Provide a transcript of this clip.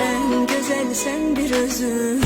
En güzel sen bir özüm